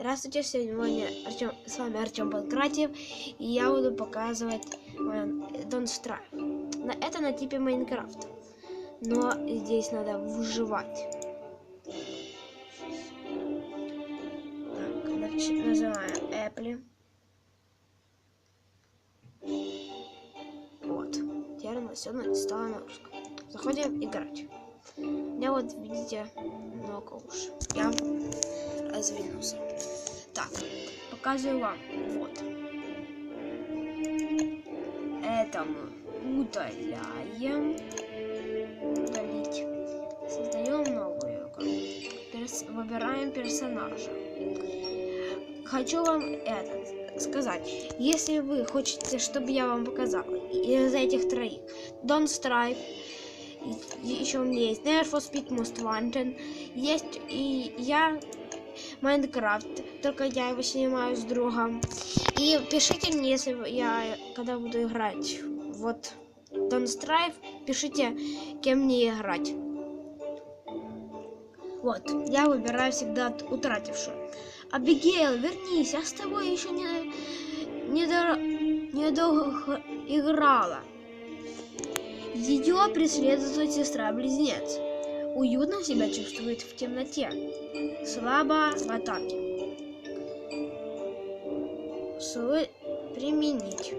Здравствуйте, сегодня Артем, с вами Артем Панкратьев, и я буду показывать Don't Strive. Это на типе Майнкрафт, но здесь надо выживать. Так, называем Apple. Вот, теперь у нас все стало на русском. Заходим играть. Меня вот, видите, много уж. Я раздвинулся. Так, показываю вам. Вот. Это мы удаляем. Удалить. Создаем новую Перс выбираем персонажа. Хочу вам этот сказать. Если вы хотите, чтобы я вам показал из этих троих Don't Strive, еще у меня есть Need for Speed Most Wanted, есть и я Майнкрафт, только я его снимаю с другом. И пишите мне, если я когда буду играть. Вот Don't Strive, пишите, кем мне играть. Вот, я выбираю всегда утратившую. Абигейл, вернись, я с тобой еще не, не, до, не долго играла. Ее преследует сестра-близнец. Уютно себя чувствует в темноте. Слабо в атаке. Свой применить.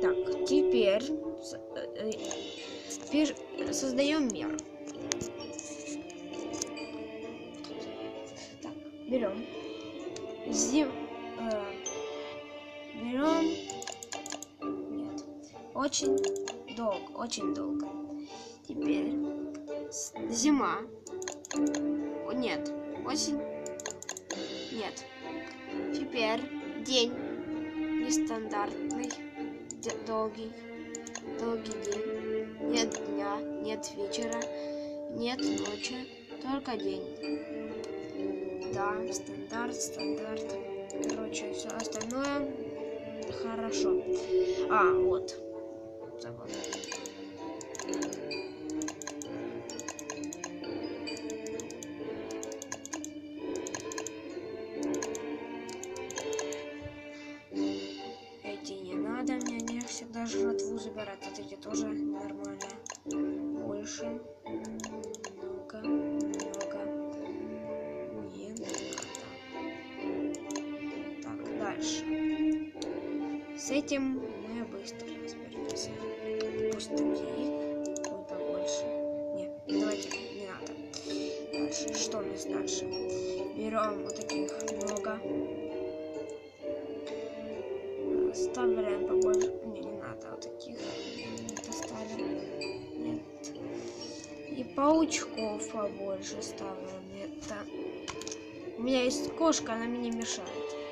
Так, теперь э, э, создаем мир. Так, берем. Зим, э, берем. Нет. Очень долго, очень долго. Теперь зима. О, нет, осень. Нет. Теперь день нестандартный, долгий, долгий день. Нет дня, нет вечера, нет ночи, только день. Да, стандарт, стандарт. Короче, все остальное хорошо. А, вот забыл. Эти не надо, мне не всегда жратву забирать, вот эти тоже нормально. Больше. Много, много. Не надо. Так, дальше. С этим разберемся пусть таких будет побольше. Нет, давайте, не надо. Дальше, что у нас дальше? Берем вот таких много. Ставляем побольше. Не, не надо вот таких. Доставим. Нет. И паучков побольше ставим. Это. У меня есть кошка, она мне мешает.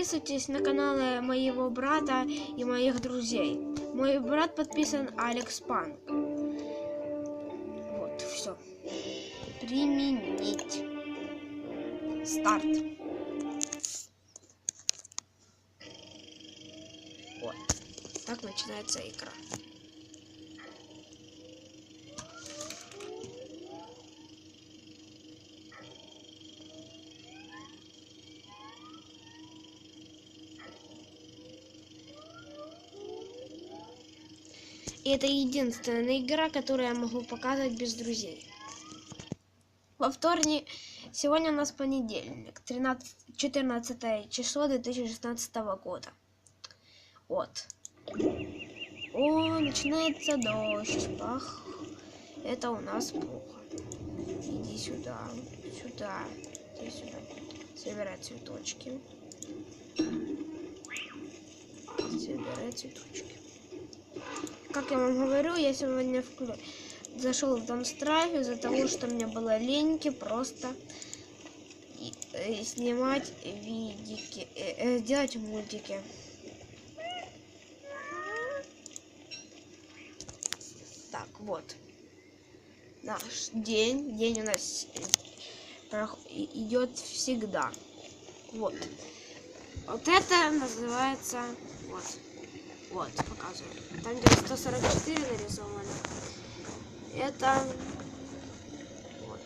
Подписывайтесь на каналы моего брата и моих друзей. Мой брат подписан Алекс Панк. Вот, все. Применить. Старт. Вот. Так начинается игра. Это единственная игра, которую я могу показывать без друзей. Во вторник, сегодня у нас понедельник, 13, 14 число 2016 года. Вот. О, начинается дождь. Пах. Это у нас плохо. Иди сюда, сюда, иди сюда. Собирай цветочки. Собирай цветочки как я вам говорю, я сегодня вклю... зашел в Дом Страйф из-за того, что мне было леньки просто и, э, снимать видики, э, э, делать мультики. Так, вот. Наш день. День у нас идет всегда. Вот. Вот это называется... Вот. Вот, показываю. Там где 144 нарисовано. Это... Вот.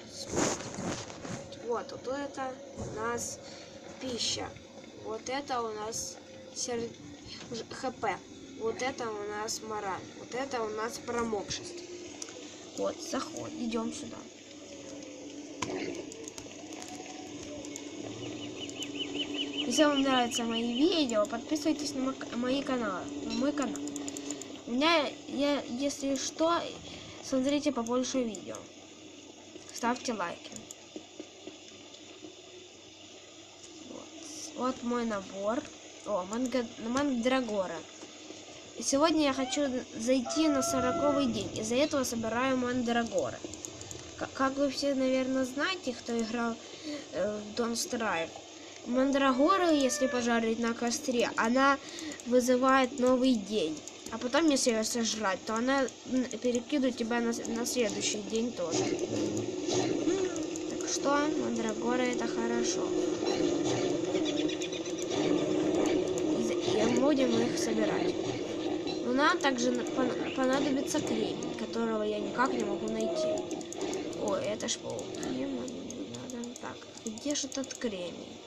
Вот, вот это у нас пища. Вот это у нас сер... ХП. Вот это у нас мораль. Вот это у нас промокшесть. Вот, заход, идем сюда. Если вам нравятся мои видео, подписывайтесь на мо- мои каналы, на мой канал. У меня, я, если что, смотрите побольше видео. Ставьте лайки. Вот, вот мой набор. О, манга, мандрагора. И сегодня я хочу зайти на сороковый день. Из-за этого собираю мандрагоры. К- Как вы все, наверное, знаете, кто играл э, в Don't Strive, мандрагору, если пожарить на костре, она вызывает новый день. А потом, если ее сожрать, то она перекидывает тебя на, на следующий день тоже. Так что, мандрагора это хорошо. И, будем их собирать. Но нам также на- пон- понадобится кремень, которого я никак не могу найти. Ой, это ж пауки. Так, где же этот кремень?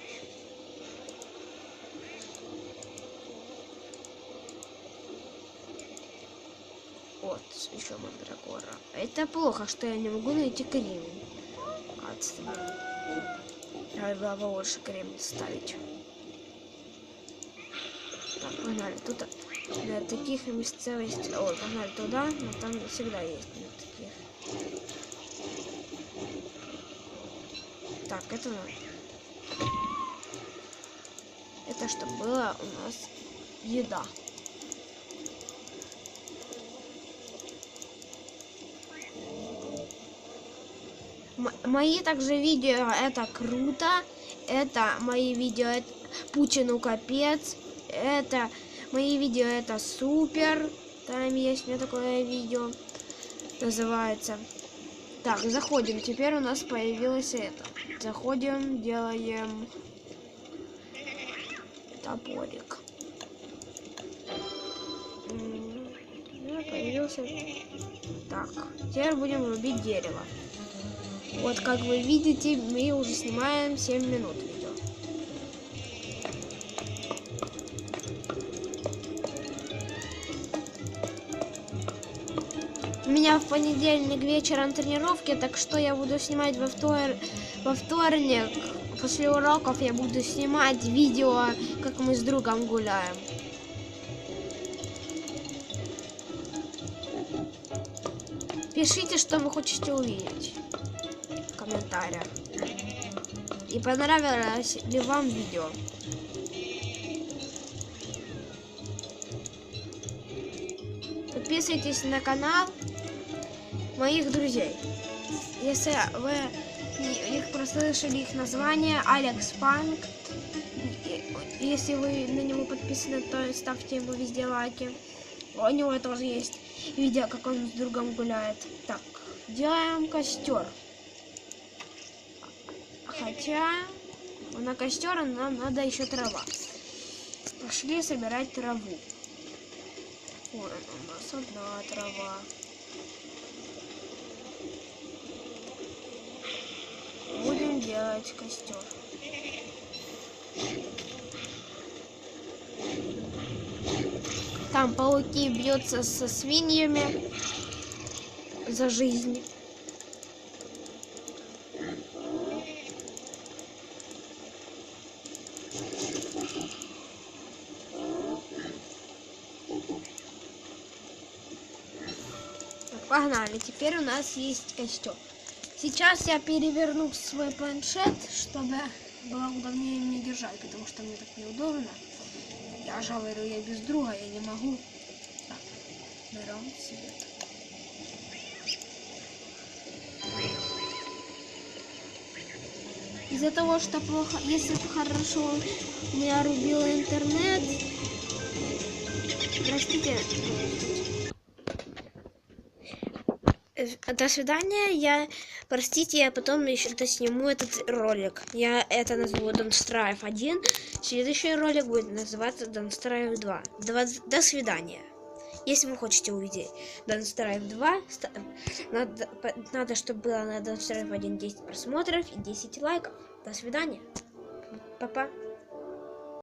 Вот, еще мандрагора. Это плохо, что я не могу найти кремень. Отстой. Надо было больше кремень ставить. Так, погнали. Тут для таких местностей... Ой, погнали туда, но там всегда есть для таких. Так, это... Это что было у нас еда. Мои также видео это круто. Это мои видео это Путину капец. Это мои видео это супер. Там есть у меня такое видео. Называется. Так, заходим. Теперь у нас появилось это. Заходим, делаем топорик. Появился. Так, теперь будем рубить дерево. Вот как вы видите, мы уже снимаем 7 минут видео. У меня в понедельник вечером тренировки, так что я буду снимать во, втор... во вторник. После уроков я буду снимать видео, как мы с другом гуляем. Пишите, что вы хотите увидеть комментариях. И понравилось ли вам видео. Подписывайтесь на канал моих друзей. Если вы их прослышали их название Алекс Панк. Если вы на него подписаны, то ставьте ему везде лайки. У него тоже есть видео, как он с другом гуляет. Так, делаем костер. Хотя на костер нам надо еще трава. Пошли собирать траву. Вот у нас одна трава. Будем делать костер. Там пауки бьются со свиньями за жизнь. Погнали. Теперь у нас есть костер. Сейчас я переверну свой планшет, чтобы было удобнее мне держать, потому что мне так неудобно. Я же говорю, я без друга, я не могу. Так, берем свет. Из-за того, что плохо, если хорошо у меня рубил интернет, простите, До свидания. Я, простите, я потом еще сниму этот ролик. Я это назову Strive 1. Следующий ролик будет называться Strive 2. До, до свидания. Если вы хотите увидеть Drive 2, ста- надо, надо чтобы было на Drive 1 10 просмотров и 10 лайков. До свидания. Папа.